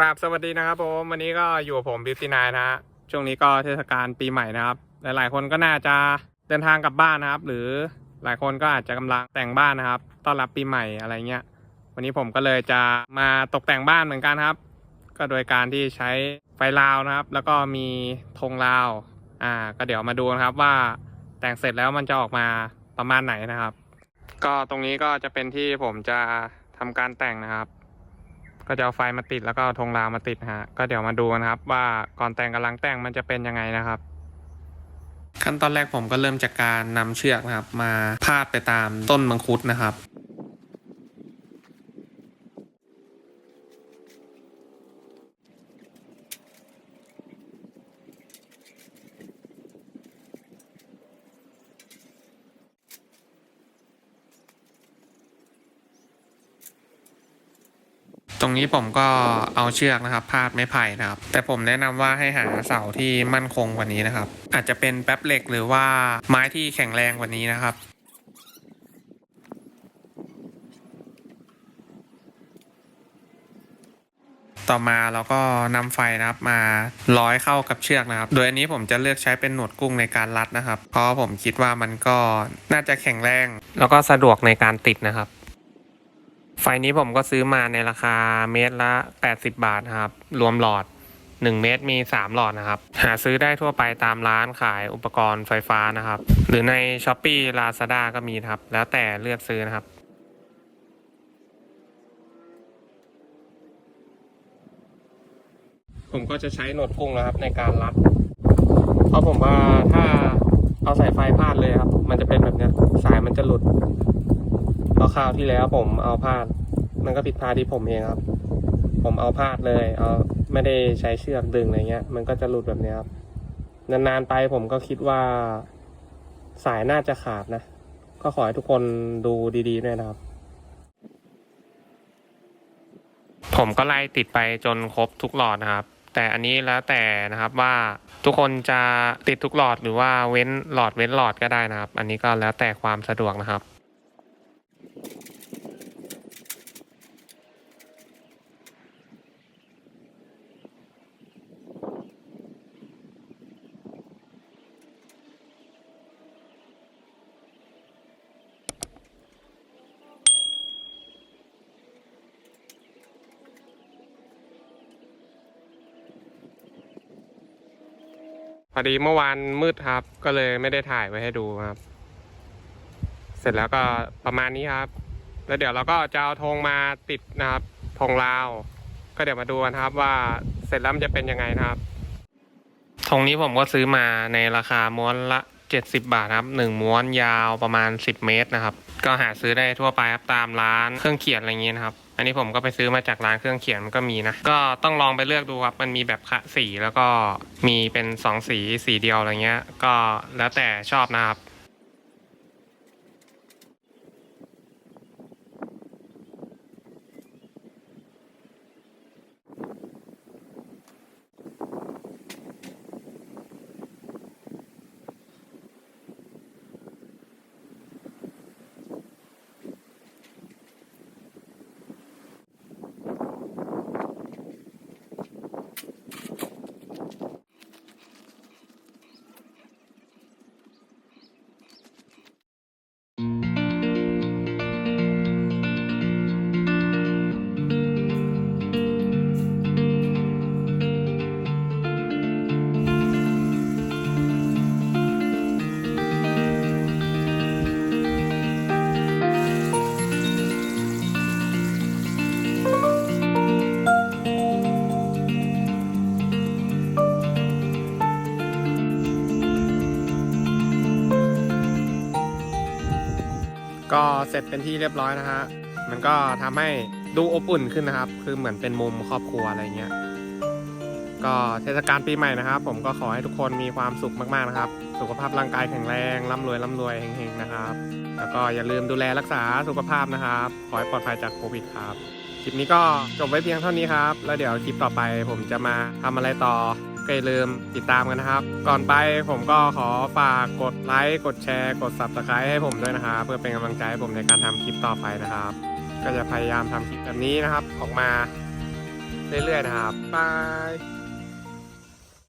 ราบสวัสดีนะครับผมวันนี้ก็อยู่กับผมบิวตี้นายนะฮะช่วงนี้ก็เทศกาลปีใหม่นะครับ หลาย ๆ คนก็น่าจะเดินทางกลับบ้านนะครับ หรือหลายคนก็อาจจะกำลังแต่งบ้านนะครับต้อนรับปีใหม่อะไรเงี้ยวันนี้ผมก็เลยจะมาตกแต่งบ้านเหมือนกันครับ ก็โดยการที่ใช้ไฟลาวนะครับ แล้วก็มีธงลาวอ่าก็เดี๋ยวมาดูนะครับว่าแต่งเสร็จแล้วมันจะออกมาประมาณไหนนะครับ ก็ตรงนี้ก็จะเป็นที่ผมจะทำการแต่งนะครับ ก็จะเอาไฟมาติดแล้วก็เอาธงลาวมาติดฮะ ก็เดี๋ยวมาดูนะครับ ว่าก่อนแต่งกับหลังแต่งมันจะเป็นยังไงนะครับ ขั้นตอนแรกผมก็เริ่มจากการนำเชือกนะครับ มาพาดไปตามต้นมังคุดนะครับ รงนี้ผมก็เอาเชือกนะครับพาดไม้ไผ่นะครับ แต่ผมแนะนำว่าให้หาเสาที่มั่นคงกว่านี้นะครับ อาจจะเป็นแป๊บเหล็กหรือว่าไม้ที่แข็งแรงกว่านี้นะครับต่อมาเราก็นำไฟนะครับมาร้อยเข้ากับเชือกนะครับ โดยอันนี้ผมจะเลือกใช้เป็นหนวดกุ้งในการรัดนะครับ เพราะผมคิดว่ามันก็น่าจะแข็งแรง แล้วก็สะดวกในการติดนะครับ ไฟนี้ผมก็ซื้อมาในราคาเมตรละ 80 บาทครับ รวมหลอด 1 เมตรมี 3 หลอดนะครับ หาซื้อได้ทั่วไปตามร้านขายอุปกรณ์ไฟฟ้านะครับ หรือใน s h อ p e e Lazada ก็มีครับ แล้วแต่เลือกซื้อนะครับผมก็จะใช้หนวดกุ้งนะครับในการรัด เพราะผมว่าถ้าเอาสายไฟพาดเลยครับ มันจะเป็นแบบนี้สายมันจะหลุด ราะคราวที่แล้วผมเอาพาด มันก็ผิดพลาดที่ผมเองครับ ผมเอาพาดเลย เอาไม่ได้ใช้เชือกดึงอะไรเงี้ย มันก็จะหลุดแบบนี้ครับ นานๆไปผมก็คิดว่าสายน่าจะขาดนะ ก็ขอให้ทุกคนดูดีๆด้วยนะครับ ผมก็ไล่ติดไปจนครบทุกหลอดนะครับ แต่อันนี้แล้วแต่นะครับว่าทุกคนจะติดทุกหลอดหรือว่าเว้นหลอดเว้นหลอดก็ได้นะครับ อันนี้ก็แล้วแต่ความสะดวกนะครับ พอดีเมื่อวานมืดครับ ก็เลยไม่ได้ถ่ายไว้ให้ดูครับ เสร็จแล้วก็ประมาณนี้ครับ แล้วเดี๋ยวเราก็จะเอาธงมาติดนะครับธงลาว ก็เดี๋ยวมาดูกันครับว่าเสร็จแล้วมันจะเป็นยังไงนะครับธงนี้ผมก็ซื้อมาในราคาม้วนละ70บาทครับหนึ่งม้วนยาวประมาณ10เมตรนะครับ ก็หาซื้อได้ทั่วไปครับตามร้านเครื่องเขียนอะไรเงี้ยนะครับ อันนี้ผมก็ไปซื้อมาจากร้านเครื่องเขียนมันก็มีนะ ก็ต้องลองไปเลือกดูครับ มันมีแบบคะสีแล้วก็มีเป็นสองสีสีเดียวอะไรเงี้ย ก็แล้วแต่ชอบนะครับ ก็เสร็จเป็นที่เรียบร้อยนะฮะ มันก็ทำให้ดูอบอุ่นขึ้นนะครับ คือเหมือนเป็นมุมครอบครัวอะไรเงี้ย ก็เทศกาลปีใหม่นะครับ ผมก็ขอให้ทุกคนมีความสุขมากๆนะครับ สุขภาพร่างกายแข็งแรงร่ำรวยร่ำรวยเฮงๆนะครับ แล้วก็อย่าลืมดูแลรักษาสุขภาพนะครับ ขอให้ปลอดภัยจากโควิดครับคลิปนี้ก็จบไว้เพียงเท่านี้ครับ แล้วเดี๋ยวคลิปต่อไปผมจะมาทำอะไรต่อ ก็อย่าลืมติดตามกันนะครับ ก่อนไปผมก็ขอฝากกดไลค์กดแชร์ กด subscribe ให้ผมด้วยนะครับ เพื่อเป็นกำลังใจให้ผมในการทำคลิปต่อไปนะครับ ก็จะพยายามทำคลิปแบบนี้นะครับ ออกมาเรื่อยๆนะครับบาย